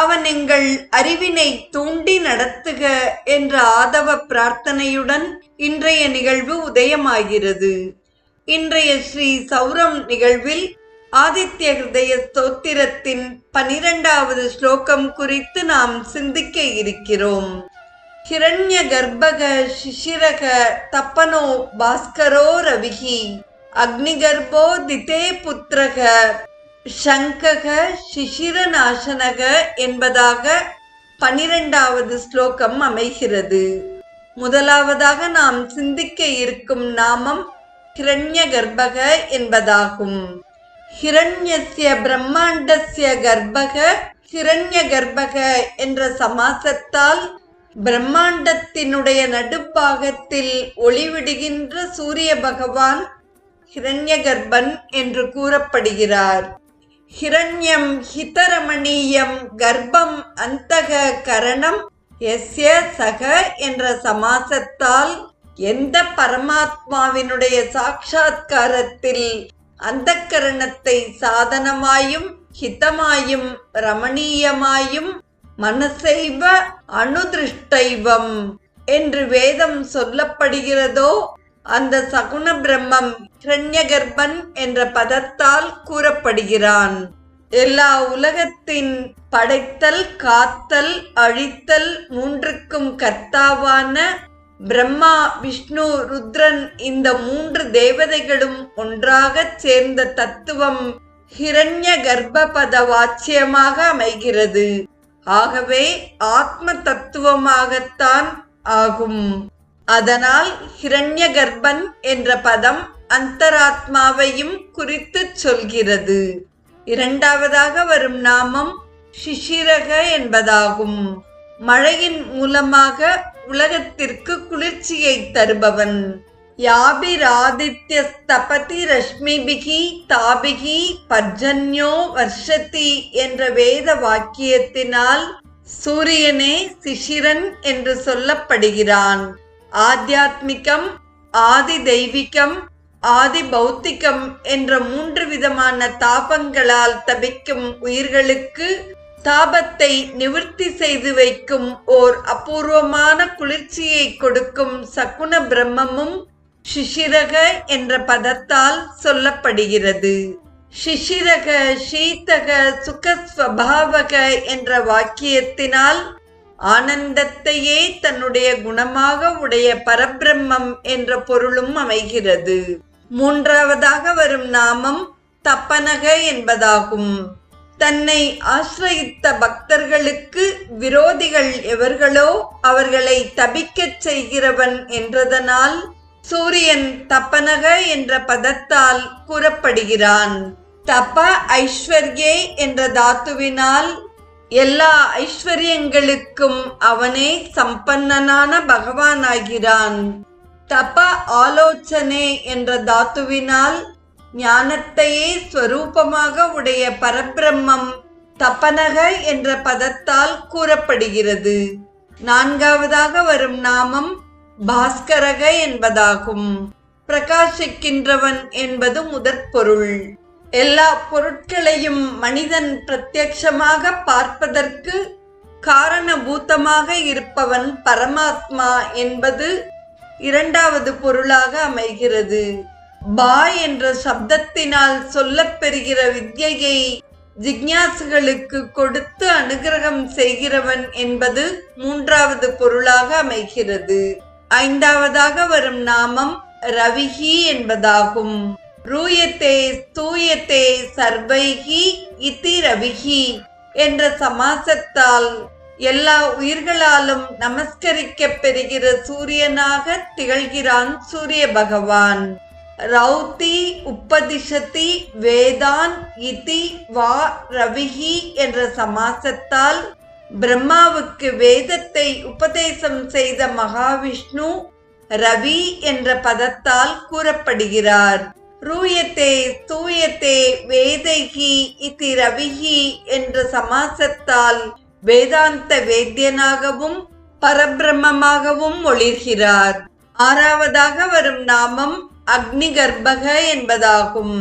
அவன் எங்கள் அறிவினை தூண்டி நடத்துக என்ற ஆதவ பிரார்த்தனையுடன் இன்றைய நிகழ்வு உதயமாகிறது. இன்றைய ஸ்ரீ சௌரம் நிகழ்வில் ஆதித்ய ஹிருதய ஸ்தோத்திரத்தின் பனிரெண்டாவது ஸ்லோகம் குறித்து நாம் சிந்திக்க இருக்கிறோம். ஹிரண்ய கர்ப்பக சிஷிரக தப்பனோ பாஸ்கரோ ரவிகி அக்னிகர்போ திதே புத்திரக சங்கக சிசிரநாசனக என்பதாக பனிரெண்டாவது ஸ்லோகம் அமைகிறது. முதலாவதாக நாம் சிந்திக்க இருக்கும் நாமம் ஹிரண்ய கர்ப்பக என்பதாகும். ஹிரண்யசிய பிரம்மாண்டசிய கர்ப்பக ஹிரண்ய கர்ப்பக என்ற சமாசத்தால் பிரம்மாண்டத்தினுடைய நடுப்பாகத்தில் ஒளிவிடுகின்ற சூரிய பகவான் ஹிரண்ய கர்ப்பன் என்று கூறப்படுகிறார். ஹிரண்யம் ஹிதரமணீயம் கர்ப்பம் அந்தக கரணம் எஸ்ய சக என்ற சமாசத்தால் எந்த பரமாத்மாவினுடைய சாட்சா்காரத்தில் அந்த கரணத்தை சாதனமாயும் ஹிதமாயும் ரமணீயமாயும் மனசைவ அணுதிருஷ்டைவம் என்று வேதம் சொல்லப்படுகிறதோ அந்த சகுண பிரம்மம் ஹிரண்யகர்ப்பன் என்ற பதத்தால் கூறப்படுகிறான். எல்லா உலகத்தின் படைத்தல் காத்தல் அழித்தல் மூன்றுக்கும் கர்த்தாவான பிரம்மா விஷ்ணு ருத்ரன் இந்த மூன்று தேவதைகளும் ஒன்றாகச் சேர்ந்த தத்துவம் ஹிரண்ய கர்ப்பபத வாச்சியமாக அமைகிறது. ஆகவே ஆத்ம தத்துவமாகத்தான் ஆகும். அதனால் ஹிரண்ய கர்ப்பன் என்ற பதம் அந்தராத்மாவையும் குறித்து சொல்கிறது. இரண்டாவதாக வரும் நாமம் சிஷிரக என்பதாகும். மழையின் மூலமாக உலகத்திற்கு குளிர்ச்சியை தருபவன். யாபிராதித்ய ஸ்தபதி ரஷ்மிபிகி தாபிகி பர்ஜன்யோ வர்ஷதி என்ற வேத வாக்கியத்தினால் சூரியனே சிஷிரன் என்று சொல்லப்படுகிறான். ஆத்தியாத்மிகம் ஆதி தெய்வீகம் ஆதி பௌத்திகம் என்ற மூன்று விதமான தாபங்களால் தபிக்கும் உயிர்களுக்கு தாபத்தை நிவர்த்தி செய்து வைக்கும் ஓர் அபூர்வமான குளிர்ச்சியை கொடுக்கும் சகுன பிரம்மமும் சிஷிரக என்ற பதத்தால் சொல்லப்படுகிறது. சிஷிரக சீத்தக சுகஸ்வபாவக என்ற வாக்கியத்தினால் ஆனந்தத்தையே தன்னுடைய குணமாக உடைய பரபிரம்மம் என்ற பொருளும் அமைகிறது. மூன்றாவதாக வரும் நாமம் தப்பனக என்பதாகும். தன்னை ஆசிரயித்த பக்தர்களுக்கு விரோதிகள் எவர்களோ அவர்களை தபிக்கச் செய்கிறவன் என்றதனால் சூரியன் தப்பனக என்ற பதத்தால் கூறப்படுகிறான். தப ஐஸ்வர்யே என்ற தாத்துவினால் எல்லா ஐஸ்வர்யங்களுக்கும் அவனே சம்பன்னனான பகவானாகிறான். தப ஆலோசனை என்ற தாத்துவினால் ஞானத்தையே ஸ்வரூபமாக உடைய பரபிரம்மம் தப்பனக என்ற பதத்தால் கூறப்படுகிறது. நான்காவதாக வரும் நாமம் பாஸ்கரக என்பதாகும். பிரகாசிக்கின்றவன் என்பது முதற் பொருள் எல்லா பொருட்களையும் மனிதன் பிரத்யட்சமாக பார்ப்பதற்கு காரணபூத்தமாக இருப்பவன் பரமாத்மா என்பது இரண்டாவது பொருளாக அமைகிறது. பா என்ற சப்தத்தினால் சொல்லப்பெறுகிற வித்யையை ஜிக்ஞாசுகளுக்கு கொடுத்து அனுகிரகம் செய்கிறவன் என்பது மூன்றாவது பொருளாக அமைகிறது. ஐந்தாவதாக வரும் நாமம் ரவிகி என்பதாகும். ரூயத்தே தூயத்தே சர்வைகி இத்தி ரவிகி என்ற சமாசத்தால் எல்லா உயிர்களாலும் நமஸ்கரிக்கப் பெறுகிற சூரியனாக திகழ்கிறான் சூரிய பகவான். ரௌதி உப்பதிஷதி வேதான் இதி வா ரவிகி என்ற சமாசத்தால் பிரம்மாவுக்கு வேதத்தை உபதேசம் செய்த மகாவிஷ்ணு ரவி என்ற பதத்தால் கூறப்படுகிறார். ரூயத்தே தூயத்தே வேதைகி இதி ரவிகி என்ற சமாசத்தால் வேதாந்த வேத்தியனாகவும் பரபிரமமாகவும் ஒளிர்கிறார். ஆறாவதாக வரும் நாமம் அக்னி கர்ப்பக என்பதாகும்.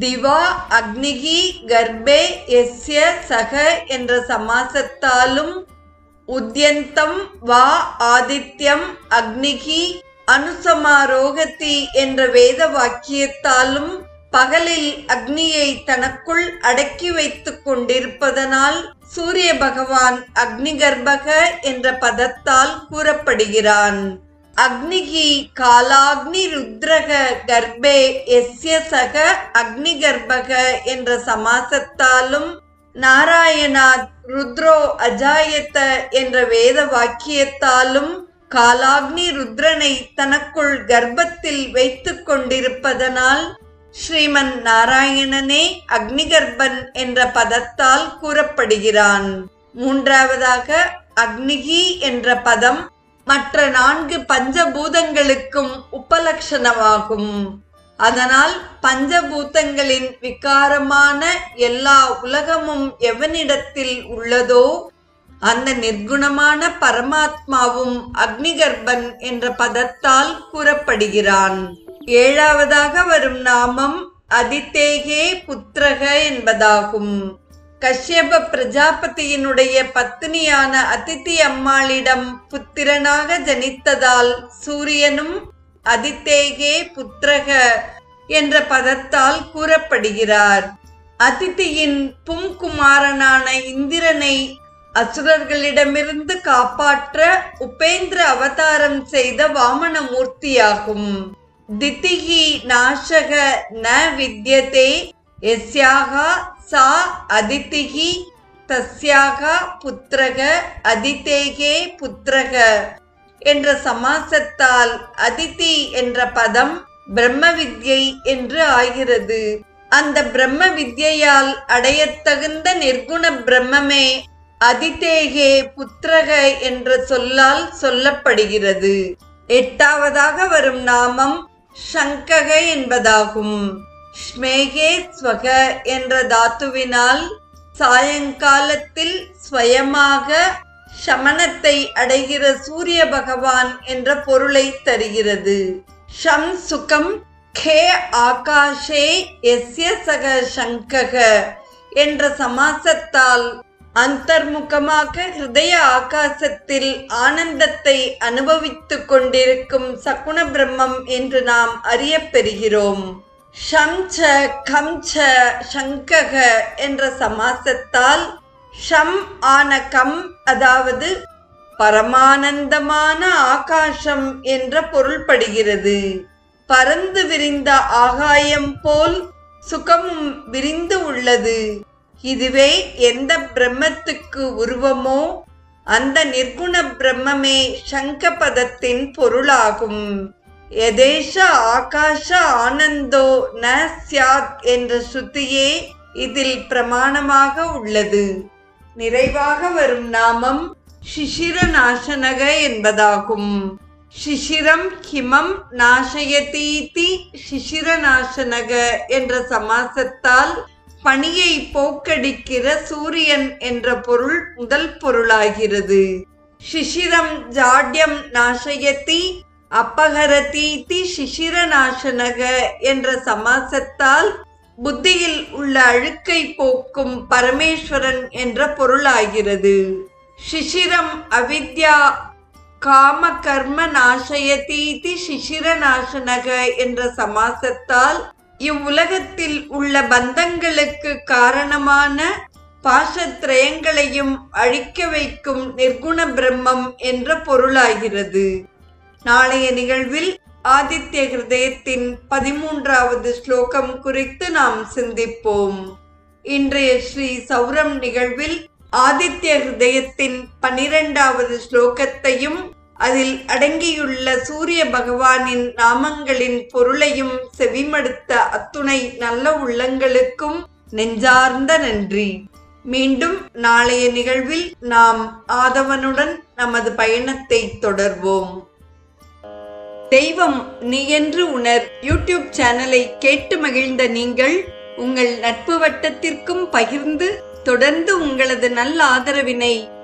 திவா அக்னிகி கர்ப்பே எஸ்ய சக என்ற சமாசத்தாலும் உத்யந்தம் வா ஆதித்யம் அக்னிகி அனுசமாரோகத்தி என்ற வேத வாக்கியத்தாலும் பகலில் அக்னியை தனக்குள் அடக்கி வைத்துக் கொண்டிருப்பதனால் சூரிய பகவான் அக்னிகர்பக என்ற பதத்தால் கூறப்படுகிறான். அக்னிகி காலாக்னி ருத்ரக கர்ப்பே எஸ்ய சக அக்னிகர்பக என்ற சமாசத்தாலும் நாராயணாத் ருத்ரோ அஜாயத்த என்ற வேத வாக்கியத்தாலும் காலாக்னி ருத்ரனை தனக்குள் கர்ப்பத்தில் வைத்துக் கொண்டிருப்பதனால் ஸ்ரீமன் நாராயணனே அக்னிகர்பன் என்ற பதத்தால் கூறப்படுகிறான். மூன்றாவதாக அக்னிகி என்ற பதம் மற்ற நான்கு பஞ்சபூதங்களுக்கும் உபலட்சணமாகும் அதனால் பஞ்சபூதங்களின் விகாரமான எல்லா உலகமும் எவனிடத்தில் உள்ளதோ அந்த நிர்குணமான பரமாத்மாவும் அக்னிகர்பன் என்ற பதத்தால் கூறப்படுகிறான். ஏழாவதாக வரும் நாமம் அதித்தேகே புத்திரக என்பதாகும். கஷ்யப பிரஜாபதியினுடைய பத்தினியான அதித்தி அம்மாளிடம் புத்திரனாக ஜனித்ததால் சூரியனும் அதித்தேகே புத்திரக என்ற பதத்தால் கூறப்படுகிறார். அதித்தியின் பும்குமாரனான இந்திரனை அசுரர்களிடமிருந்து காப்பாற்ற உபேந்திர அவதாரம் செய்த வாமன மூர்த்தியாகும் தித்திகி நாசக ந வித்யதே எஸ்யாகா சா அதித்திகி தஸ்யாக புத்திரக அதிதேகே புத்திரக என்ற சமாசத்தால் அதிதி என்ற பதம் பிரம்ம வித்யை என்று ஆகிறது. அந்த பிரம்ம வித்யால் அடையத்தகுந்த நிர்குண பிரம்மமே அதிதேகே புத்திரக என்ற சொல்லால் சொல்லப்படுகிறது. எட்டாவதாக வரும் நாமம் சங்கக என்பதாகும். ஸ்மேகே ஸ்வக என்ற தாத்துவினால் சாயங்காலத்தில் ஸ்வயமாக சமணத்தை அடைகிற சூரிய பகவான் என்ற பொருளை தருகிறது. ஷம் சுகம் கே ஆகாஷே எஸ்ய சக சங்கக என்ற சமாசத்தால் அந்தர்முகமாக ஹிருதய ஆகாசத்தில் ஆனந்தத்தை அனுபவித்துக் கொண்டிருக்கும் சகுண பிரம்மம் என்று நாம் அறியப்பெறுகிறோம் ஷம்ச கம்ச சங்கக என்ற சமாசத்தால் ஷம் ஆன கம் அதாவது பரமானந்தமான ஆகாசம் என்ற பொருள்படுகிறது. பறந்து விரிந்த ஆகாயம் போல் சுகமும் விரிந்து உள்ளது. இதுவே எந்த பிரம்மத்துக்கு உருவமோ அந்த நிர்குண பிரம்மமே சங்கபதத்தின் பொருளாகும். எதேஷ ஆகாஷ ஆனந்தோ ந சியாத் என்ற சுத்தியே இதில் பிரமாணமாக உள்ளது. நிறைவாக வரும் நாமம் சிசிர நாசனக என்பதாகும். சிசிரம் ஹிமம் நாசயதீதி சிசிர நாசனக என்ற சமாசத்தால் பனியை போக்கடிக்கிற சூரியன் என்ற பொருள் முதல் பொருளாகிறது. சிசிரம் ஜாட்யம் நாசயத்தி அப்பகரதீதி சிசிர நாசனக என்ற சமாசத்தால் புத்தியில் உள்ள அழுக்கை போக்கும் பரமேஸ்வரன் என்ற பொருளாகிறது. சிசிரம் அவித்யா காம கர்ம நாசயதீதி சிசிர நாசனக என்ற சமாசத்தால் இவ்வுலகத்தில் உள்ள பந்தங்களுக்கு காரணமான பாசத்திரயங்களையும் அழிக்க வைக்கும் நிர்குண பிரம்மம் என்ற பொருளாகிறது. நாளைய நிகழ்வில் ஆதித்ய ஹிருதயத்தின் பதிமூன்றாவது ஸ்லோகம் குறித்து நாம் சிந்திப்போம். இன்றைய ஸ்ரீ சௌரம் நிகழ்வில் ஆதித்ய ஹிருதயத்தின் பனிரெண்டாவது ஸ்லோகத்தையும் அதில் அடங்கியுள்ள சூரிய பகவானின் நாமங்களின் பொருளையும் செவிமடுத்த அத்துணை நல்ல உள்ளங்களுக்கும் நெஞ்சார்ந்த நன்றி. மீண்டும் நாளைய நிகழ்வில் நாம் ஆதவனுடன் நமது பயணத்தை தொடர்வோம். தெய்வம் நீ என்று உணர் யூடியூப் சேனலை கேட்டு மகிழ்ந்த நீங்கள் உங்கள் நட்பு வட்டத்திற்கும் பகிர்ந்து தொடர்ந்து உங்களது நல்ல ஆதரவினை